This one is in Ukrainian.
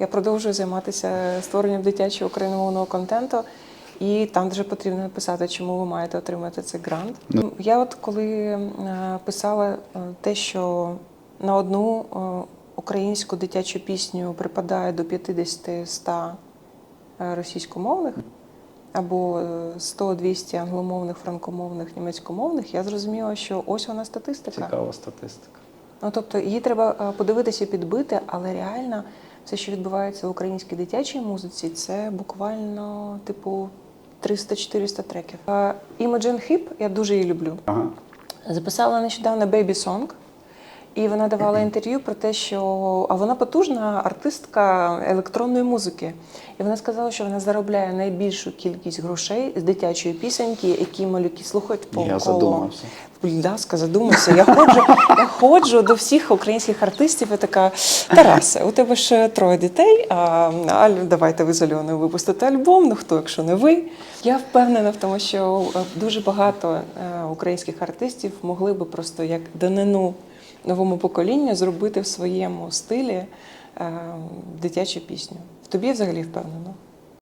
Я продовжую займатися створенням дитячого україномовного контенту. І там вже потрібно написати, чому ви маєте отримати цей грант. Ну. Я от коли е, писала е, те, що на одну е, українську дитячу пісню припадає до 50-100 е, російськомовних або е, 100-200 англомовних, франкомовних, німецькомовних, я зрозуміла, що ось вона статистика. Цікава статистика. Ну тобто її треба подивитися, підбити, але реально все, що відбувається в українській дитячій музиці, це буквально типу 300-400 треків. Е, Imogen Hip, я дуже її люблю. Ага. Записала нещодавно Baby Song, і вона давала інтерв'ю про те, що а вона потужна артистка електронної музики. І вона сказала, що вона заробляє найбільшу кількість грошей з дитячої пісеньки, які малюки слухають по Я задумався. Будь ласка, задумайся. Я ходжу, я ходжу до всіх українських артистів і така Тарасе, у тебе ж троє дітей. А, а давайте ви з Альоною випустите альбом. Ну хто, якщо не ви? Я впевнена в тому, що е, дуже багато е, українських артистів могли би просто як данину новому поколінню зробити в своєму стилі е, дитячу пісню. В тобі взагалі впевнена?